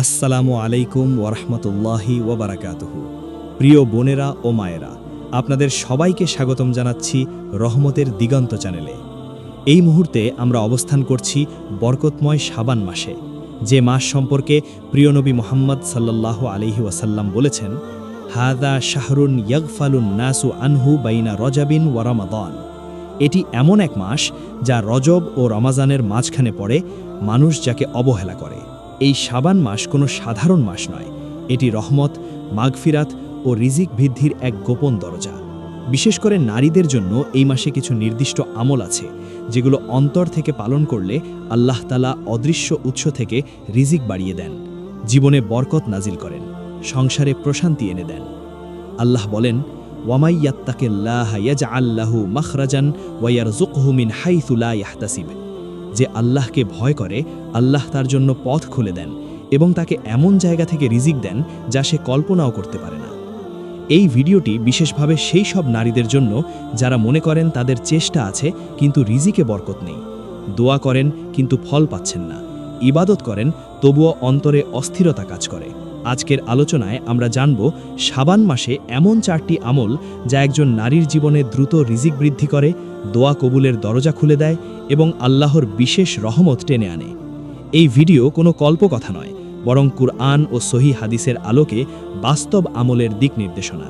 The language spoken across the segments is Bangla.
আসসালামু আলাইকুম ওরহমতুল্লাহি ওবরাকাতুহু প্রিয় বোনেরা ও মায়েরা, আপনাদের সবাইকে স্বাগতম জানাচ্ছি রহমতের দিগন্ত চ্যানেলে। এই মুহূর্তে আমরা অবস্থান করছি বরকতময় সাবান মাসে, যে মাস সম্পর্কে প্রিয় নবী মোহাম্মদ সাল্লাহ আলহি ওয়াসাল্লাম বলেছেন হাদা শাহরুন ইয়াগফালুন নাসু আনহু বাইনা রজাবিন ওয়া রমাদান। এটি এমন এক মাস যা রজব ও রমাজানের মাঝখানে পড়ে, মানুষ যাকে অবহেলা করে। এই সাবান মাস কোনো সাধারণ মাস নয়। এটি রহমত, মাগফিরাত ও রিজিক বৃদ্ধির এক গোপন দরজা। বিশেষ করে নারীদের জন্য এই মাসে কিছু নির্দিষ্ট আমল আছে, যেগুলো অন্তর থেকে পালন করলে আল্লাহ তালা অদৃশ্য উৎস থেকে রিজিক বাড়িয়ে দেন। জীবনে বরকত নাজিল করেন, সংসারে প্রশান্তি এনে দেন। আল্লাহ বলেন, ওয়ামাইয়াত্তাকেল্লাহ ইয়াজ আল্লাহু মখরাজান ওয়াইয়ার জুকহুমিন হাইথুলা ইয়াহতাসিব। যে আল্লাহকে ভয় করে, আল্লাহ তার জন্য পথ খুলে দেন এবং তাকে এমন জায়গা থেকে রিজিক দেন যা সে কল্পনাও করতে পারে না। এই ভিডিওটি বিশেষভাবে সেই সব নারীদের জন্য যারা মনে করেন তাদের চেষ্টা আছে, কিন্তু রিজিকে বরকত নেই। দোয়া করেন, কিন্তু ফল পাচ্ছেন না। ইবাদত করেন, তবুও অন্তরে অস্থিরতা কাজ করে। আজকের আলোচনায় আমরা জানব সাবান মাসে এমন চারটি আমল যা একজন নারীর জীবনে দ্রুত রিজিক বৃদ্ধি করে, দোয়া কবুলের দরজা খুলে দেয় এবং আল্লাহর বিশেষ রহমত টেনে আনে। এই ভিডিও কোনো কল্পকথা নয়, বরং কুরআন ও সহি হাদিসের আলোকে বাস্তব আমলের দিক নির্দেশনা।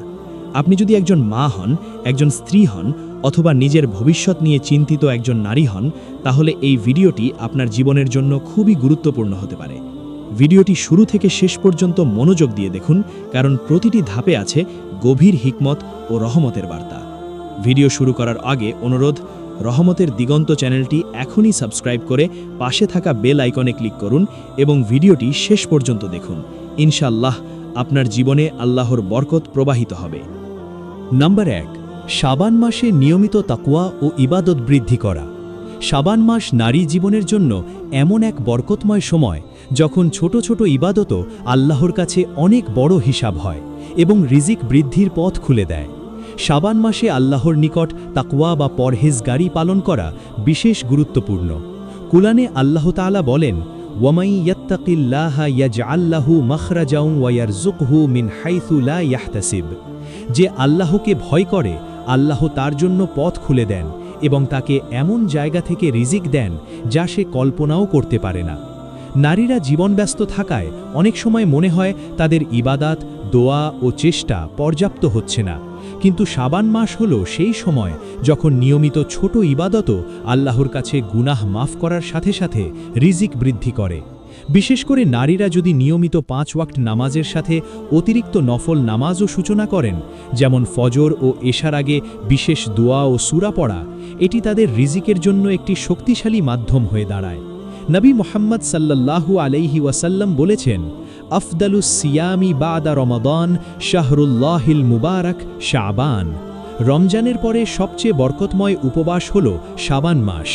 আপনি যদি একজন মা হন, একজন স্ত্রী হন, অথবা নিজের ভবিষ্যৎ নিয়ে চিন্তিত একজন নারী হন, তাহলে এই ভিডিওটি আপনার জীবনের জন্য খুবই গুরুত্বপূর্ণ হতে পারে। ভিডিওটি শুরু থেকে শেষ পর্যন্ত মনোযোগ দিয়ে দেখুন, কারণ প্রতিটি ধাপে আছে গভীর হিকমত ও রহমতের বার্তা। ভিডিও শুরু করার আগে অনুরোধ, রহমতের দিগন্ত চ্যানেলটি এখনই সাবস্ক্রাইব করে পাশে থাকা বেল আইকনে ক্লিক করুন এবং ভিডিওটি শেষ পর্যন্ত দেখুন। ইনশাল্লাহ আপনার জীবনে আল্লাহর বরকত প্রবাহিত হবে। নাম্বার এক সাবান মাসে নিয়মিত তাকুয়া ও ইবাদত বৃদ্ধি করা। সাবান মাস নারী জীবনের জন্য এমন এক বরকতময় সময় যখন ছোট ছোট ইবাদতও আল্লাহর কাছে অনেক বড় হিসাব হয় এবং রিজিক বৃদ্ধির পথ খুলে দেয়। সাবান মাসে আল্লাহর নিকট তাকুয়া বা পরহেজ গাড়ি পালন করা বিশেষ গুরুত্বপূর্ণ। কুলানে আল্লাহ তাআলা বলেন, ওয়ামাই ইয়াহতাসিব। যে আল্লাহকে ভয় করে, আল্লাহ তার জন্য পথ খুলে দেন এবং তাকে এমন জায়গা থেকে রিজিক দেন যা সে কল্পনাও করতে পারে না। নারীরা জীবনব্যস্ত থাকায় অনেক সময় মনে হয় তাদের ইবাদাত, দোয়া ও চেষ্টা পর্যাপ্ত হচ্ছে না। কিন্তু সাবান মাস হল সেই সময় যখন নিয়মিত ছোট ইবাদতও আল্লাহর কাছে গুনাহ মাফ করার সাথে সাথে রিজিক বৃদ্ধি করে। বিশেষ করে নারীরা যদি নিয়মিত পাঁচ ওয়াক্ট নামাজের সাথে অতিরিক্ত নফল নামাজও সূচনা করেন, যেমন ফজর ও এশার আগে বিশেষ দোয়া ও সুরা পড়া, এটি তাদের রিজিকের জন্য একটি শক্তিশালী মাধ্যম হয়ে দাঁড়ায়। নবী মোহাম্মদ সাল্লাল্লাহু আলাইহি ওয়াসাল্লাম বলেছেন আফদালুস সিয়ামি বাদা রমাদান শাহরুল্লাহিল মুবারক শাবান। রমজানের পরে সবচেয়ে বরকতময় উপবাস হল শাবান মাস।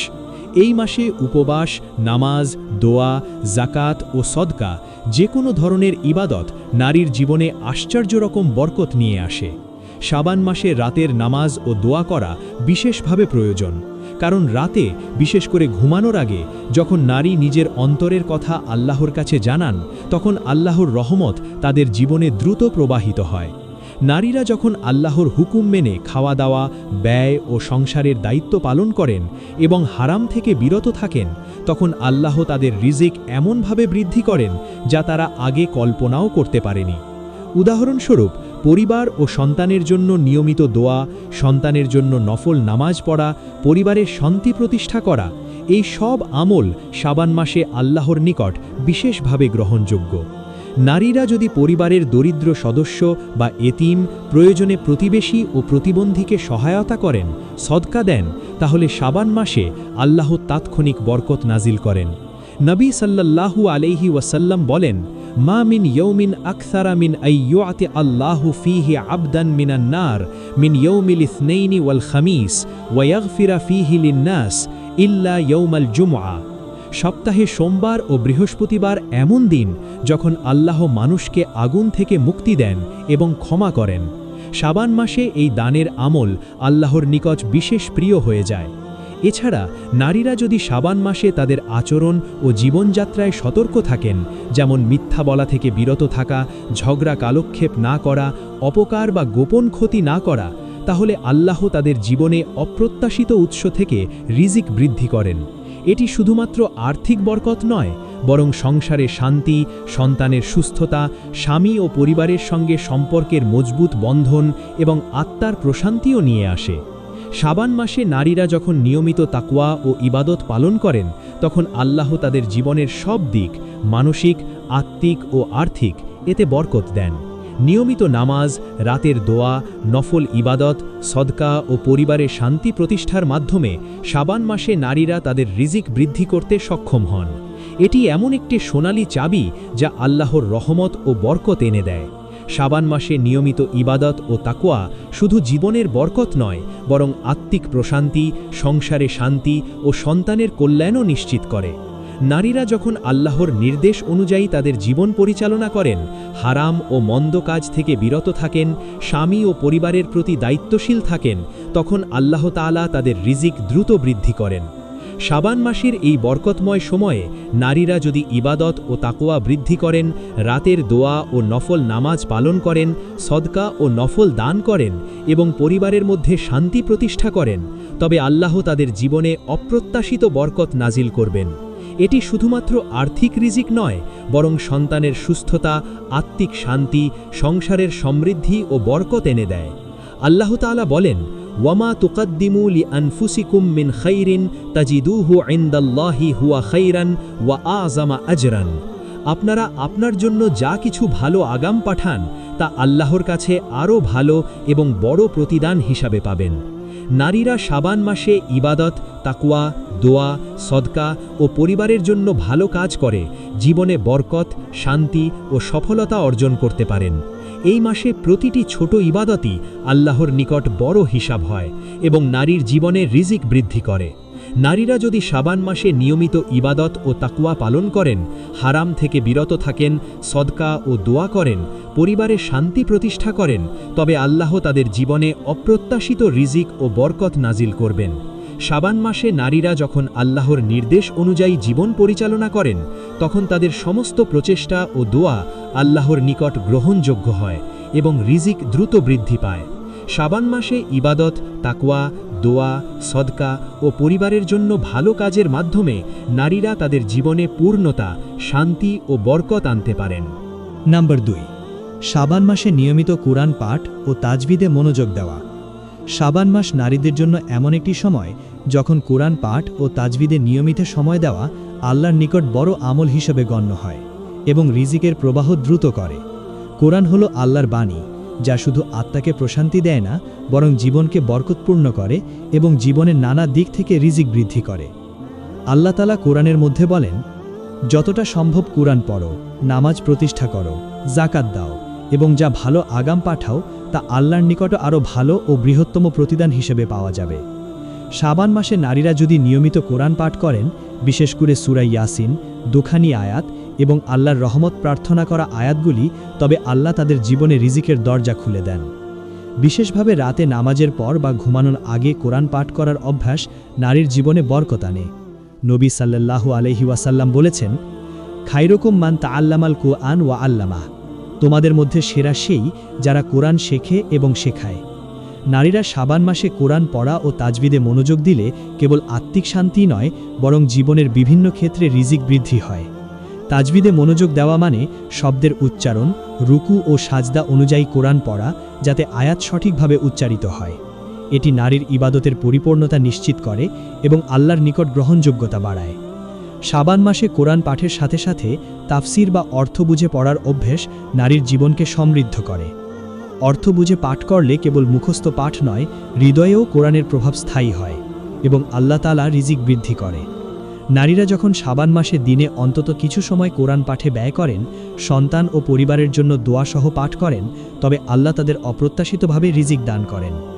এই মাসে উপবাস, নামাজ, দোয়া জাকাত ও সদকা যে কোনো ধরনের ইবাদত নারীর জীবনে আশ্চর্য রকম বরকত নিয়ে আসে। সাবান মাসে রাতের নামাজ ও দোয়া করা বিশেষভাবে প্রয়োজন, কারণ রাতে, বিশেষ করে ঘুমানোর আগে, যখন নারী নিজের অন্তরের কথা আল্লাহর কাছে জানান, তখন আল্লাহর রহমত তাদের জীবনে দ্রুত প্রবাহিত হয়। নারীরা যখন আল্লাহর হুকুম মেনে খাওয়া দাওয়া, ব্যয় ও সংসারের দায়িত্ব পালন করেন এবং হারাম থেকে বিরত থাকেন, তখন আল্লাহ তাদের রিজিক এমনভাবে বৃদ্ধি করেন যা তারা আগে কল্পনাও করতে পারেনি। উদাহরণস্বরূপ, পরিবার ও সন্তানের জন্য নিয়মিত দোয়া, সন্তানের জন্য নফল নামাজ পড়া, পরিবারের শান্তি প্রতিষ্ঠা করা, এই সব আমল সাবান মাসে আল্লাহর নিকট বিশেষভাবে গ্রহণযোগ্য। নারীরা যদি পরিবারের দরিদ্র সদস্য বা এতিম, প্রয়োজনে প্রতিবেশী ও প্রতিবন্ধীকে সহায়তা করেন, সদকা দেন, তাহলে সাবান মাসে আল্লাহ তাৎক্ষণিক বরকত নাজিল করেন। নবী সাল্লাল্লাহু আলাইহি ওয়াসাল্লাম বলেন, মা মিন ইয়ৌমিন আকসারা মিন আইয়ুআতি আল্লাহু ফিহি আবদান মিনান নার, মিন ইয়ৌমিল ইসনাইনি ওয়াল খামিস ওয়ায়াগফিরা ফিহি লিন্নাস ইল্লা ইয়ৌমাল জুমআ। সপ্তাহে সোমবার ও বৃহস্পতিবার এমন দিন যখন আল্লাহ মানুষকে আগুন থেকে মুক্তি দেন এবং ক্ষমা করেন। সাবান মাসে এই দানের আমল আল্লাহর নিকট বিশেষ প্রিয় হয়ে যায়। এছাড়া নারীরা যদি সাবান মাসে তাদের আচরণ ও জীবনযাত্রায় সতর্ক থাকেন, যেমন মিথ্যা বলা থেকে বিরত থাকা, ঝগড়া কালক্ষেপ না করা, অপকার বা গোপন ক্ষতি না করা, তাহলে আল্লাহ তাদের জীবনে অপ্রত্যাশিত উৎস থেকে রিজিক বৃদ্ধি করেন। এটি শুধুমাত্র আর্থিক বরকত নয়, বরং সংসারে শান্তি, সন্তানের সুস্থতা, স্বামী ও পরিবারের সঙ্গে সম্পর্কের মজবুত বন্ধন এবং আত্মার প্রশান্তিও নিয়ে আসে। সাবান মাসে নারীরা যখন নিয়মিত তাকুয়া ও ইবাদত পালন করেন, তখন আল্লাহ তাদের জীবনের সব দিক, মানসিক, আত্মিক ও আর্থিক, এতে বরকত দেন। নিয়মিত নামাজ, রাতের দোয়া, নফল ইবাদত, সদকা ও পরিবারের শান্তি প্রতিষ্ঠার মাধ্যমে সাবান মাসে নারীরা তাদের রিজিক বৃদ্ধি করতে সক্ষম হন। এটি এমন একটি সোনালি চাবি যা আল্লাহর রহমত ও বরকত এনে দেয়। সাবান মাসে নিয়মিত ইবাদত ও তাকোয়া শুধু জীবনের বরকত নয়, বরং আত্মিক প্রশান্তি, সংসারে শান্তি ও সন্তানের কল্যাণও নিশ্চিত করে। নারীরা যখন আল্লাহর নির্দেশ অনুযায়ী তাদের জীবন পরিচালনা করেন, হারাম ও মন্দ কাজ থেকে বিরত থাকেন, স্বামী ও পরিবারের প্রতি দায়িত্বশীল থাকেন, তখন আল্লাহ তাআলা তাদের রিজিক দ্রুত বৃদ্ধি করেন। শাবান মাসের এই বরকতময় সময়ে নারীরা যদি ইবাদত ও তাকোয়া বৃদ্ধি করেন, রাতের দোয়া ও নফল নামাজ পালন করেন, সদকা ও নফল দান করেন এবং পরিবারের মধ্যে শান্তি প্রতিষ্ঠা করেন, তবে আল্লাহ তাদের জীবনে অপ্রত্যাশিত বরকত নাজিল করবেন। এটি শুধুমাত্র আর্থিক রিজিক নয়, বরং সন্তানের সুস্থতা, আত্মিক শান্তি, সংসারের সমৃদ্ধি ও বরকত এনে দেয়। আল্লাহ তাআলা বলেন, ওয়ামা তুকদ্দিমু লি আনফুসিকুম মিন খাইরিন তাজিদুহু ইনদাল্লাহি হুয়া খাইরান ওয়া আযামা আজরান। আপনারা আপনার জন্য যা কিছু ভালো আগাম পাঠান, তা আল্লাহর কাছে আরও ভালো এবং বড় প্রতিদান হিসাবে পাবেন। নারীরা সাবান মাসে ইবাদত তাকুয়া দোয়া, সদকা ও পরিবারের জন্য ভালো কাজ করে, জীবনে বরকত, শান্তি ও সফলতা অর্জন করতে পারেন। এই মাসে প্রতিটি ছোট ইবাদতই আল্লাহর নিকট বড় হিসাব হয় এবং নারীর জীবনে রিজিক বৃদ্ধি করে। নারীরা যদি সাবান মাসে নিয়মিত ইবাদত ও তাকুয়া পালন করেন, হারাম থেকে বিরত থাকেন, সদকা ও দোয়া করেন, পরিবারে শান্তি প্রতিষ্ঠা করেন, তবে আল্লাহ তাদের জীবনে অপ্রত্যাশিত রিজিক ও বরকত নাজিল করবেন। শাবান মাসে নারীরা যখন আল্লাহর নির্দেশ অনুযায়ী জীবন পরিচালনা করেন, তখন তাদের সমস্ত প্রচেষ্টা ও দোয়া আল্লাহর নিকট গ্রহণযোগ্য হয় এবং রিজিক দ্রুত বৃদ্ধি পায়। শাবান মাসে ইবাদত, তাকওয়া, দোয়া, সদকা ও পরিবারের জন্য ভালো কাজের মাধ্যমে নারীরা তাদের জীবনে পূর্ণতা, শান্তি ও বরকত আনতে পারেন। নাম্বার দুই, শাবান মাসে নিয়মিত কোরআন পাঠ ও তাজবিদে মনোযোগ দেওয়া। শাবান মাস নারীদের জন্য এমন একটি সময় যখন কোরআন পাঠ ও তাজবিদে নিয়মিত সময় দেওয়া আল্লাহর নিকট বড় আমল হিসেবে গণ্য হয় এবং রিজিকের প্রবাহ দ্রুত করে। কোরআন হলো আল্লাহর বাণী, যা শুধু আত্মাকে প্রশান্তি দেয় না, বরং জীবনকে বরকতপূর্ণ করে এবং জীবনের নানা দিক থেকে রিজিক বৃদ্ধি করে। আল্লাহ তালা কোরআনের মধ্যে বলেন, যতটা সম্ভব কোরআন পড়ো, নামাজ প্রতিষ্ঠা করো জাকাত দাও। এবং যা ভালো আগাম পাঠাও, তা আল্লাহর নিকট আরও ভালো ও বৃহত্তম প্রতিদান হিসেবে পাওয়া যাবে। শাবান মাসে নারীরা যদি নিয়মিত কোরআন পাঠ করেন, বিশেষ করে সুরাই ইয়াসিন, দুখানি আয়াত এবং আল্লাহর রহমত প্রার্থনা করা আয়াতগুলি, তবে আল্লাহ তাদের জীবনে রিজিকের দরজা খুলে দেন। বিশেষভাবে রাতে নামাজের পর বা ঘুমানোর আগে কোরআন পাঠ করার অভ্যাস নারীর জীবনে বরকত আনে। নবী সাল্লাল্লাহু আলহি ওয়াসাল্লাম বলেছেন খাইরকম মান তা আল্লামাল কোরআন ওয়া আল্লামাহ। তোমাদের মধ্যে সেরা সেই যারা কোরআন শেখে এবং শেখায়। নারীরা সাবান মাসে কোরআন পড়া ও তাজবিদে মনোযোগ দিলে কেবল আত্মিক শান্তি নয়, বরং জীবনের বিভিন্ন ক্ষেত্রে রিজিক বৃদ্ধি হয়। তাজবিদে মনোযোগ দেওয়া মানে শব্দের উচ্চারণ, রুকু ও সাজদা অনুযায়ী কোরআন পড়া, যাতে আয়াত সঠিকভাবে উচ্চারিত হয়। এটি নারীর ইবাদতের পরিপূর্ণতা নিশ্চিত করে এবং আল্লাহর নিকট গ্রহণযোগ্যতা বাড়ায়। শাবান মাসে কোরআন পাঠের সাথে সাথে তাফসির বা অর্থ বুঝে পড়ার অভ্যেস নারীর জীবনকে সমৃদ্ধ করে। অর্থ বুঝে পাঠ করলে কেবল মুখস্থ পাঠ নয়, হৃদয়েও কোরআনের প্রভাব স্থায়ী হয় এবং আল্লাহ তালা রিজিক বৃদ্ধি করে। নারীরা যখন সাবান মাসে দিনে অন্তত কিছু সময় কোরআন পাঠে ব্যয় করেন, সন্তান ও পরিবারের জন্য দোয়াসহ পাঠ করেন, তবে আল্লাহ তাদের অপ্রত্যাশিতভাবে রিজিক দান করেন।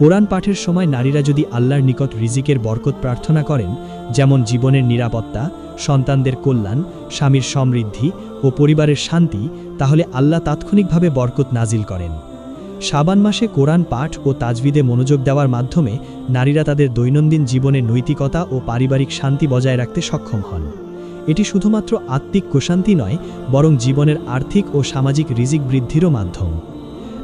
কোরআন পাঠের সময় নারীরা যদি আল্লাহর নিকট রিজিকের বরকত প্রার্থনা করেন, যেমন জীবনের নিরাপত্তা, সন্তানদের কল্যাণ, স্বামীর সমৃদ্ধি ও পরিবারের শান্তি, তাহলে আল্লাহ তাৎক্ষণিকভাবে বরকত নাজিল করেন। শাবান মাসে কোরআন পাঠ ও তাজবিদে মনোযোগ দেওয়ার মাধ্যমে নারীরা তাদের দৈনন্দিন জীবনে নৈতিকতা ও পারিবারিক শান্তি বজায় রাখতে সক্ষম হন। এটি শুধুমাত্র আত্মিক প্রশান্তি নয়, বরং জীবনের আর্থিক ও সামাজিক রিজিক বৃদ্ধিরও মাধ্যম।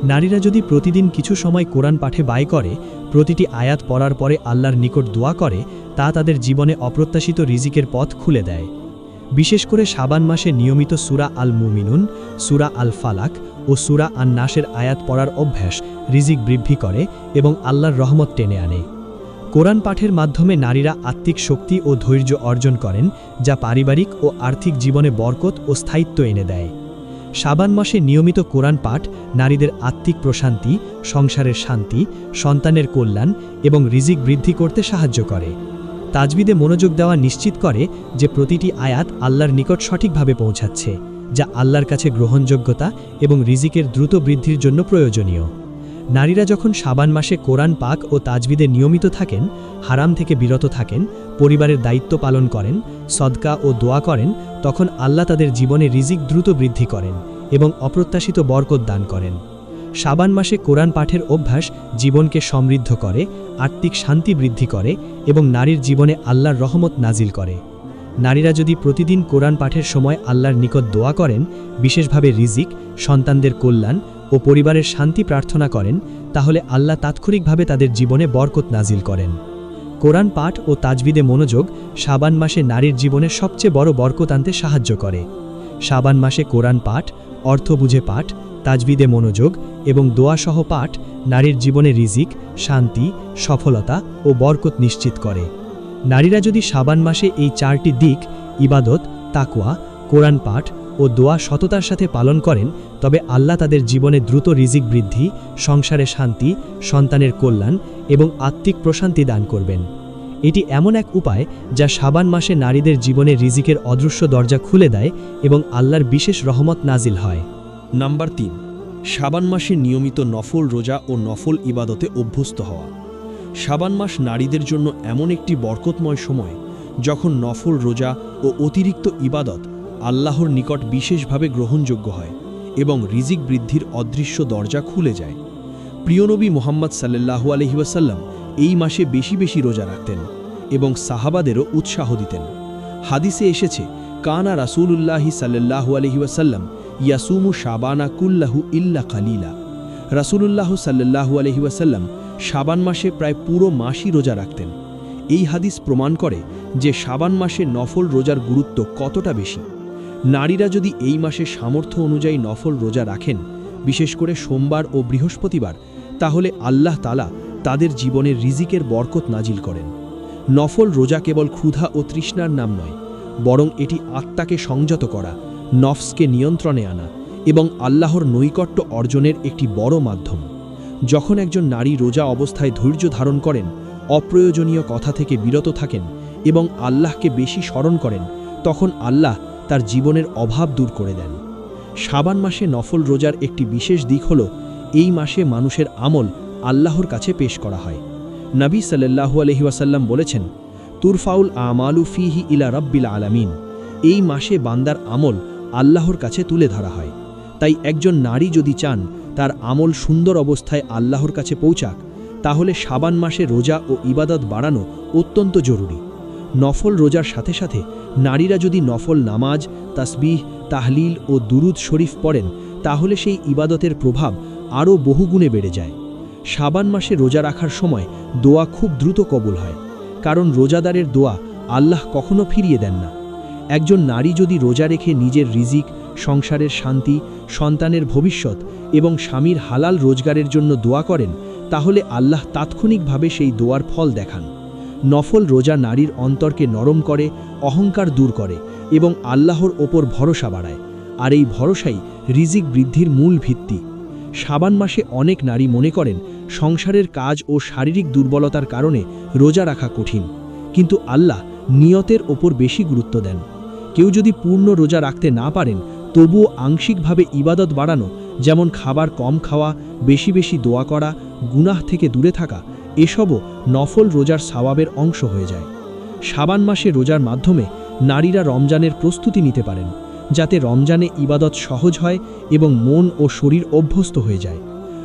নারীরা যদি প্রতিদিন কিছু সময় কোরআন পাঠে ব্যয় করে, প্রতিটি আয়াত পড়ার পরে আল্লাহর নিকট দোয়া করে, তা তাদের জীবনে অপ্রত্যাশিত রিজিকের পথ খুলে দেয়। বিশেষ করে সাবান মাসে নিয়মিত সুরা আল মুমিনুন সুরা আল ফালাক ও সুরা আন নাসের আয়াত পড়ার অভ্যাস রিজিক বৃদ্ধি করে এবং আল্লাহর রহমত টেনে আনে। কোরআন পাঠের মাধ্যমে নারীরা আত্মিক শক্তি ও ধৈর্য অর্জন করেন, যা পারিবারিক ও আর্থিক জীবনে বরকত ও স্থায়িত্ব এনে দেয়। শাবান মাসে নিয়মিত কোরআন পাঠ, নারীদের আত্মিক প্রশান্তি, সংসারের শান্তি, সন্তানের কল্যাণ এবং রিজিক বৃদ্ধি করতে সাহায্য করে। তাজবিদে মনোযোগ দেওয়া নিশ্চিত করে যে প্রতিটি আয়াত আল্লাহর নিকট সঠিকভাবে পৌঁছাচ্ছে, যা আল্লাহর কাছে গ্রহণযোগ্যতা এবং রিজিকের দ্রুত বৃদ্ধির জন্য প্রয়োজনীয়। নারীরা যখন সাবান মাসে কোরআন পাক ও তাজবিদে নিয়মিত থাকেন, হারাম থেকে বিরত থাকেন, পরিবারের দায়িত্ব পালন করেন, সদকা ও দোয়া করেন, তখন আল্লাহ তাদের জীবনে রিজিক দ্রুত বৃদ্ধি করেন এবং অপ্রত্যাশিত বরকত দান করেন। সাবান মাসে কোরআন পাঠের অভ্যাস জীবনকে সমৃদ্ধ করে, আত্মিক শান্তি বৃদ্ধি করে এবং নারীর জীবনে আল্লাহর রহমত নাজিল করে। নারীরা যদি প্রতিদিন কোরআন পাঠের সময় আল্লাহর নিকট দোয়া করেন, বিশেষভাবে রিজিক, সন্তানদের কল্যাণ ও পরিবারের শান্তি প্রার্থনা করেন, তাহলে আল্লাহ তাৎক্ষণিকভাবে তাদের জীবনে বরকত নাজিল করেন। কোরআন পাঠ ও তাজবিদে মনোযোগ সাবান মাসে নারীর জীবনে সবচেয়ে বড় বরকত আনতে সাহায্য করে। সাবান মাসে কোরআন পাঠ, অর্থ বুঝে পাঠ, তাজবিদে মনোযোগ এবং দোয়াসহ পাঠ নারীর জীবনে রিজিক, শান্তি, সফলতা ও বরকত নিশ্চিত করে। নারীরা যদি সাবান মাসে এই চারটি দিক, ইবাদত, তাকওয়া, কোরআন পাঠ ও দোয়া সততার সাথে পালন করেন, তবে আল্লাহ তাদের জীবনে দ্রুত রিজিক বৃদ্ধি, সংসারে শান্তি, সন্তানের কল্যাণ এবং আত্মিক প্রশান্তি দান করবেন। এটি এমন এক উপায় যা সাবান মাসে নারীদের জীবনে রিজিকের অদৃশ্য দরজা খুলে দেয় এবং আল্লাহর বিশেষ রহমত নাজিল হয়। নাম্বার তিন, সাবান মাসে নিয়মিত নফল রোজা ও নফল ইবাদতে অভ্যস্ত হওয়া। শাবান মাস নারীদের জন্য এমন একটি বরকতময় সময়, যখন নফল রোজা ও অতিরিক্ত ইবাদত আল্লাহর নিকট বিশেষভাবে গ্রহণযোগ্য হয় এবং রিজিক বৃদ্ধির অদৃশ্য দরজা খুলে যায়। প্রিয়নবী মোহাম্মদ সাল্লাহু আলহিউসাল্লাম এই মাসে বেশি বেশি রোজা রাখতেন এবং সাহাবাদেরও উৎসাহ দিতেন। হাদিসে এসেছে, কানা রাসূলুল্লাহি সাল্লাহু আলহিউসাল্লাম ইয়াসুমু শাবানা কুল্লাহু ইল্লা কালিলা। রাসূলুল্লাহ সাল্লাহু আলহিউসাল্লাম শাবান মাসে প্রায় পুরো মাসই রোজা রাখতেন। এই হাদিস প্রমাণ করে যে শাবান মাসে নফল রোজার গুরুত্ব কতটা বেশি। নারীরা যদি এই মাসে সামর্থ্য অনুযায়ী নফল রোজা রাখেন, বিশেষ করে সোমবার ও বৃহস্পতিবার, তাহলে আল্লাহ তালা তাদের জীবনের রিজিকের বরকত নাজিল করেন। নফল রোজা কেবল ক্ষুধা ও তৃষ্ণার নাম নয়, বরং এটি আত্মাকে সংযত করা, নফসকে নিয়ন্ত্রণে আনা এবং আল্লাহর নৈকট্য অর্জনের একটি বড় মাধ্যম। যখন একজন নারী রোজা অবস্থায় ধৈর্য ধারণ করেন, অপ্রয়োজনীয় কথা থেকে বিরত থাকেন এবং আল্লাহকে বেশি স্মরণ করেন, তখন আল্লাহ তার জীবনের অভাব দূর করে দেন। সাবান মাসে নফল রোজার একটি বিশেষ দিক হল, এই মাসে মানুষের আমল আল্লাহর কাছে পেশ করা হয়। নবী সাল্লাহু আলহিউসাল্লাম বলেছেন, তুরফাউল আমালু ফিহি ইলা রব্বিল আলামিন। এই মাসে বান্দার আমল আল্লাহর কাছে তুলে ধরা হয়। তাই একজন নারী যদি চান তার আমল সুন্দর অবস্থায় আল্লাহর কাছে পৌঁছাক, তাহলে শাবান মাসে রোজা ও ইবাদত বাড়ানো অত্যন্ত জরুরি। নফল রোজার সাথে সাথে নারীরা যদি নফল নামাজ, তাসবিহ, তাহলিল ও দুরুদ শরীফ পড়েন, তাহলে সেই ইবাদতের প্রভাব আরও বহুগুণে বেড়ে যায়। সাবান মাসে রোজা রাখার সময় দোয়া খুব দ্রুত কবুল হয়, কারণ রোজাদারের দোয়া আল্লাহ কখনো ফিরিয়ে দেন না। একজন নারী যদি রোজা রেখে নিজের রিজিক, সংসারের শান্তি সন্তানের ভবিষ্যৎ এবং স্বামীর হালাল রোজগারের জন্য দোয়া করেন, তাহলে আল্লাহ তাৎক্ষণিকভাবে সেই দোয়ার ফল দেখান। নফল রোজা নারীর অন্তরকে নরম করে, অহংকার দূর করে এবং আল্লাহর ওপর ভরসা বাড়ায়। আর এই ভরসাই রিজিক বৃদ্ধির মূল ভিত্তি। সাবান মাসে অনেক নারী মনে করেন, সংসারের কাজ ও শারীরিক দুর্বলতার কারণে রোজা রাখা কঠিন। কিন্তু আল্লাহ নিয়তের ওপর বেশি গুরুত্ব দেন। কেউ যদি পূর্ণ রোজা রাখতে না পারেন তবুও আংশিকভাবে ইবাদত বাড়ানো, যেমন খাবার কম খাওয়া, বেশি বেশি দোয়া করা, গুনাহ থেকে দূরে থাকা, এসবও নফল রোজার সওয়াবের অংশ হয়ে যায়। সাবান মাসে রোজার মাধ্যমে নারীরা রমজানের প্রস্তুতি নিতে পারেন, যাতে রমজানে ইবাদত সহজ হয় এবং মন ও শরীর অভ্যস্ত হয়ে যায়।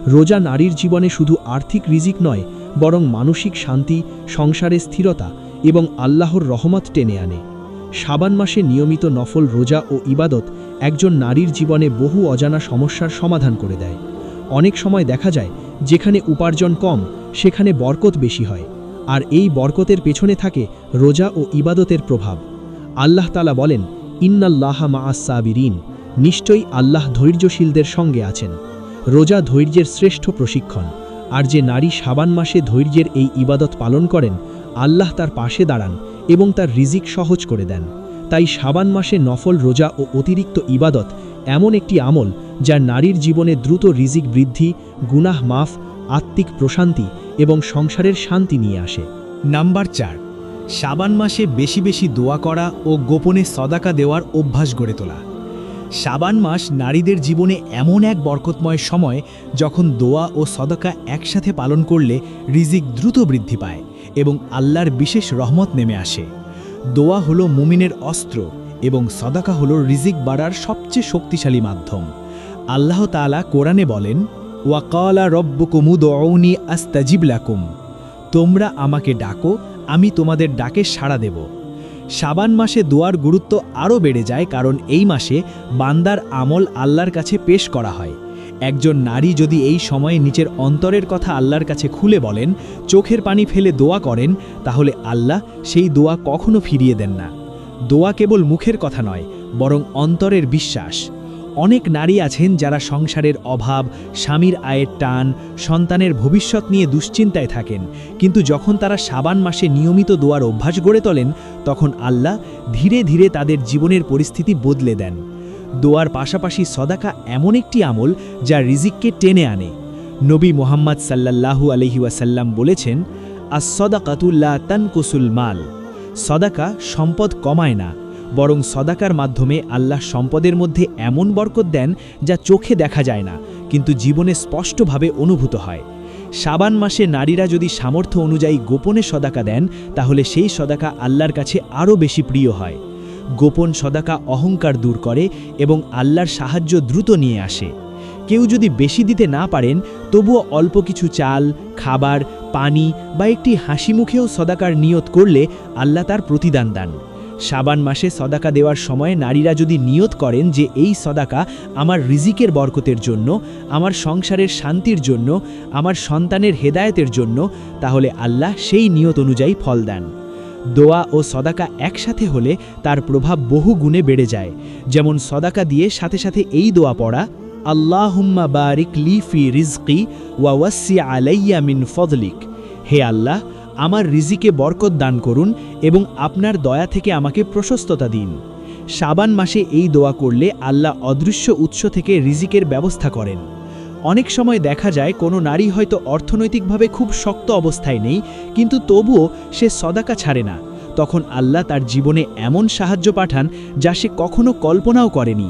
রোজা নারীর জীবনে শুধু আর্থিক রিজিক নয়, বরং মানসিক শান্তি, সংসারে স্থিরতা এবং আল্লাহর রহমত টেনে আনে। শাবান মাসে নিয়মিত নফল রোজা ও ইবাদত একজন নারীর জীবনে বহু অজানা সমস্যার সমাধান করে দেয়। অনেক সময় দেখা যায়, যেখানে উপার্জন কম, সেখানে বরকত বেশি হয়, আর এই বরকতের পেছনে থাকে রোজা ও ইবাদতের প্রভাব। আল্লাহ তালা বলেন, ইন্নাল্লাহা মা সাবিরিন নিশ্চয়ই আল্লাহ ধৈর্যশীলদের সঙ্গে আছেন। রোজা ধৈর্যের শ্রেষ্ঠ প্রশিক্ষণ, আর যে নারী সাবান মাসে ধৈর্যের এই ইবাদত পালন করেন, আল্লাহ তার পাশে দাঁড়ান এবং তার রিজিক সহজ করে দেন। তাই সাবান মাসে নফল রোজা ও অতিরিক্ত ইবাদত এমন একটি আমল যা নারীর জীবনে দ্রুত রিজিক বৃদ্ধি, গুনাহ মাফ, আত্মিক প্রশান্তি এবং সংসারের শান্তি নিয়ে আসে। নাম্বার চার শাবান মাসে বেশি বেশি দোয়া করা ও গোপনে সদাকা দেওয়ার অভ্যাস গড়ে তোলা। শাবান মাস নারীদের জীবনে এমন এক বরকতময় সময় যখন দোয়া ও সদাকা একসাথে পালন করলে রিজিক দ্রুত বৃদ্ধি পায়। এবং আল্লাহর বিশেষ রহমত নেমে আসে। দোয়া হলো মুমিনের অস্ত্র এবং সদাকা হলো রিজিক বাড়ার সবচেয়ে শক্তিশালী মাধ্যম। আল্লাহ তাআলা কোরআনে বলেন ওয়াকালা রব্বকুমুদৌনি আস্তাজিবলাকুম তোমরা আমাকে ডাকো, আমি তোমাদের ডাকে সাড়া দেব। সাবান মাসে দোয়ার গুরুত্ব আরও বেড়ে যায় কারণ এই মাসে বান্দার আমল আল্লাহর কাছে পেশ করা হয়। একজন নারী যদি এই সময়ে নিচের অন্তরের কথা আল্লাহর কাছে খুলে বলেন, চোখের পানি ফেলে দোয়া করেন, তাহলে আল্লাহ সেই দোয়া কখনো ফিরিয়ে দেন না। দোয়া কেবল মুখের কথা নয়, বরং অন্তরের বিশ্বাস। অনেক নারী আছেন যারা সংসারের অভাব, স্বামীর আয়ের টান, সন্তানের ভবিষ্যৎ নিয়ে দুশ্চিন্তায় থাকেন। কিন্তু যখন তারা সাবান মাসে নিয়মিত দোয়ার অভ্যাস গড়ে তোলেন, তখন আল্লাহ ধীরে ধীরে তাদের জীবনের পরিস্থিতি বদলে দেন। দোয়ার পাশাপাশি সদাকা এমন একটি আমল যা রিজিককে টেনে আনে। নবী মোহাম্মদ সাল্লাল্লাহু আলহি ওয়াসাল্লাম বলেছেন আর আসদাকাতুল্লা তানকুসুল মাল। সদাকা সম্পদ কমায় না, বরং সদাকার মাধ্যমে আল্লাহ সম্পদের মধ্যে এমন বরকত দেন যা চোখে দেখা যায় না, কিন্তু জীবনে স্পষ্টভাবে অনুভূত হয়। সাবান মাসে নারীরা যদি সামর্থ্য অনুযায়ী গোপনে সদাকা দেন, তাহলে সেই সদাকা আল্লাহর কাছে আরও বেশি প্রিয় হয়। গোপন সদাকা অহংকার দূর করে এবং আল্লাহর সাহায্য দ্রুত নিয়ে আসে। কেউ যদি বেশি দিতে না পারেন, তবুও অল্প কিছু চাল, খাবার, পানি বা একটি হাসি মুখেও সদাকার নিয়ত করলে আল্লাহ তার প্রতিদান দান। সাবান মাসে সদাকা দেওয়ার সময় নারীরা যদি নিয়ত করেন যে এই সদাকা আমার রিজিকের বরকতের জন্য, আমার সংসারের শান্তির জন্য, আমার সন্তানের হেদায়েতের জন্য, তাহলে আল্লাহ সেই নিয়ত অনুযায়ী ফল দেন। দোয়া ও সদাকা একসাথে হলে তার প্রভাব বহু গুণে বেড়ে যায়। যেমন সদাকা দিয়ে সাথে সাথে এই দোয়া পড়া, আল্লাহুম্মা বারিক লি ফি রিজকি ওয়া ওয়াসি আলাইয়া মিন ফদলিক। হে আল্লাহ, আমার রিজিকে বরকত দান করুন এবং আপনার দয়া থেকে আমাকে প্রশস্ততা দিন। শাবান মাসে এই দোয়া করলে আল্লাহ অদৃশ্য উৎস থেকে রিজিকের ব্যবস্থা করেন। অনেক সময় দেখা যায় কোনো নারী হয়তো অর্থনৈতিকভাবে খুব শক্ত অবস্থায় নেই, কিন্তু তবুও সে সদাকা ছাড়ে না। তখন আল্লাহ তার জীবনে এমন সাহায্য পাঠান যা সে কখনো কল্পনাও করেনি।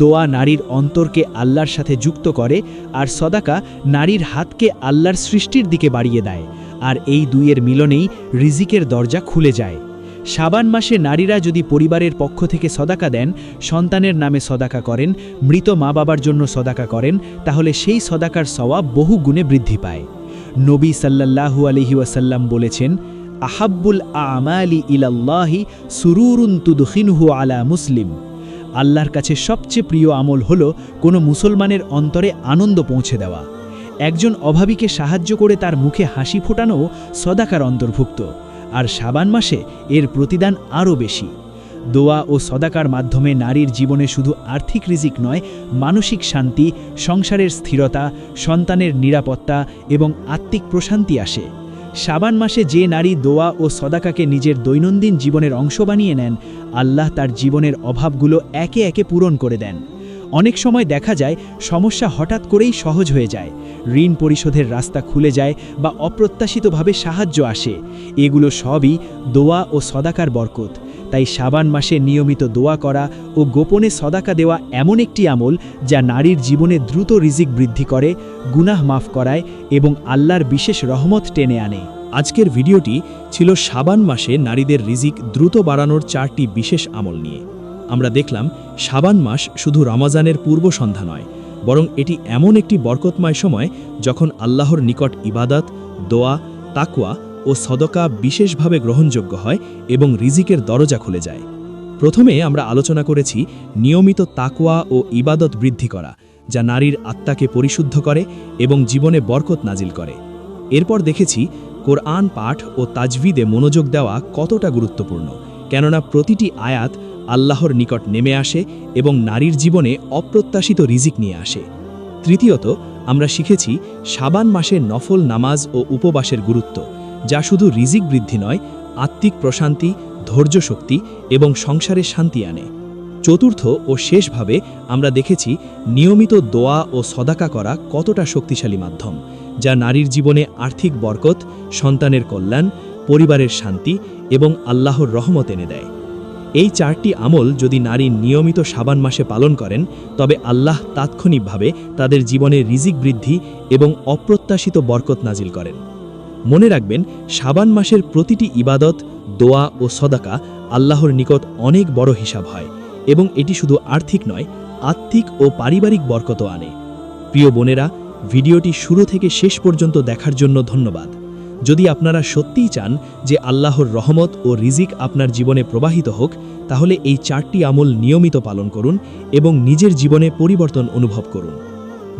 দোয়া নারীর অন্তরকে আল্লাহর সাথে যুক্ত করে আর সদাকা নারীর হাতকে আল্লাহর সৃষ্টির দিকে বাড়িয়ে দেয়। আর এই দুইয়ের মিলনেই রিজিকের দরজা খুলে যায়। শাবান মাসে নারীরা যদি পরিবারের পক্ষ থেকে সদাকা দেন, সন্তানের নামে সদাকা করেন, মৃত মা বাবার জন্য সদাকা করেন, তাহলে সেই সদাকার সওয়াব বহু গুণে বৃদ্ধি পায়। নবী সাল্লাল্লাহু আলহি ওয়াসাল্লাম বলেছেন, আহাব্বুল আমালি ইলাল্লাহি সুরুরুন তুদখিনহু আলা মুসলিম। আল্লাহর কাছে সবচেয়ে প্রিয় আমল হল কোনো মুসলমানের অন্তরে আনন্দ পৌঁছে দেওয়া। একজন অভাবীকে সাহায্য করে তার মুখে হাসি ফোটানো সদাকার অন্তর্ভুক্ত। আর সাবান মাসে এর প্রতিদান আরও বেশি। দোয়া ও সদাকার মাধ্যমে নারীর জীবনে শুধু আর্থিক রিজিক নয়, মানসিক শান্তি, সংসারের স্থিরতা, সন্তানের নিরাপত্তা এবং আত্মিক প্রশান্তি আসে। শাবান মাসে যে নারী দোয়া ও সদাকাকে নিজের দৈনন্দিন জীবনের অংশ বানিয়ে নেন, আল্লাহ তার জীবনের অভাবগুলো একে একে পূরণ করে দেন। অনেক সময় দেখা যায় সমস্যা হঠাৎ করেই সহজ হয়ে যায়। ঋণ পরিশোধের রাস্তা খুলে যায় বা অপ্রত্যাশিতভাবে সাহায্য আসে। এগুলো সবই দোয়া ও সদাকার বরকত। তাই সাবান মাসে নিয়মিত দোয়া করা ও গোপনে সদাকা দেওয়া এমন একটি আমল যা নারীর জীবনে দ্রুত রিজিক বৃদ্ধি করে, গুনাহ মাফ করায় এবং আল্লাহর বিশেষ রহমত টেনে আনে। আজকের ভিডিওটি ছিল সাবান মাসে নারীদের রিজিক দ্রুত বাড়ানোর চারটি বিশেষ আমল নিয়ে। আমরা দেখলাম শাবান মাস শুধু রমাজানের পূর্ব সন্ধ্যা নয়, বরং এটি এমন একটি বরকতময় সময় যখন আল্লাহর নিকট ইবাদত, দোয়া, তাকওয়া ও সদকা বিশেষভাবে গ্রহণযোগ্য হয় এবং রিজিকের দরজা খুলে যায়। প্রথমে আমরা আলোচনা করেছি নিয়মিত তাকওয়া ও ইবাদত বৃদ্ধি করা, যা নারীর আত্মাকে পরিশুদ্ধ করে এবং জীবনে বরকত নাজিল করে। এরপর দেখেছি কোরআন পাঠ ও তাজভিদে মনোযোগ দেওয়া কতটা গুরুত্বপূর্ণ, কেননা প্রতিটি আয়াত আল্লাহর নিকট নেমে আসে এবং নারীর জীবনে অপ্রত্যাশিত রিজিক নিয়ে আসে। তৃতীয়ত, আমরা শিখেছি সাবান মাসে নফল নামাজ ও উপবাসের গুরুত্ব, যা শুধু রিজিক বৃদ্ধি নয়, আত্মিক প্রশান্তি, ধৈর্য শক্তি এবং সংসারে শান্তি আনে। চতুর্থ ও শেষভাবে আমরা দেখেছি নিয়মিত দোয়া ও সদাকা করা কতটা শক্তিশালী মাধ্যম, যা নারীর জীবনে আর্থিক বরকত, সন্তানের কল্যাণ, পরিবারের শান্তি এবং আল্লাহর রহমত এনে দেয়। এই চারটি আমল যদি নারী নিয়মিত সাবান মাসে পালন করেন, তবে আল্লাহ তাৎক্ষণিকভাবে তাদের জীবনে রিজিক বৃদ্ধি এবং অপ্রত্যাশিত বরকত নাজিল করেন। মনে রাখবেন, সাবান মাসের প্রতিটি ইবাদত, দোয়া ও সদাকা আল্লাহর নিকট অনেক বড় হিসাব হয় এবং এটি শুধু আর্থিক নয়, আত্মিক ও পারিবারিক বরকতও আনে। প্রিয় বোনেরা, ভিডিওটি শুরু থেকে শেষ পর্যন্ত দেখার জন্য ধন্যবাদ। যদি আপনারা সত্যিই চান যে আল্লাহর রহমত ও রিজিক আপনার জীবনে প্রবাহিত হোক, তাহলে এই চারটি আমল নিয়মিত পালন করুন এবং নিজের জীবনে পরিবর্তন অনুভব করুন।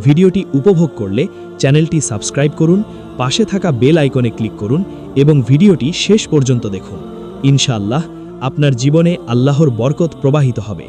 ভিডিওটি উপভোগ করলে চ্যানেলটি সাবস্ক্রাইব করুন, পাশে থাকা বেল আইকনে ক্লিক করুন এবং ভিডিওটি শেষ পর্যন্ত দেখুন। ইনশাআল্লাহ, আপনার জীবনে আল্লাহর বরকত প্রবাহিত হবে।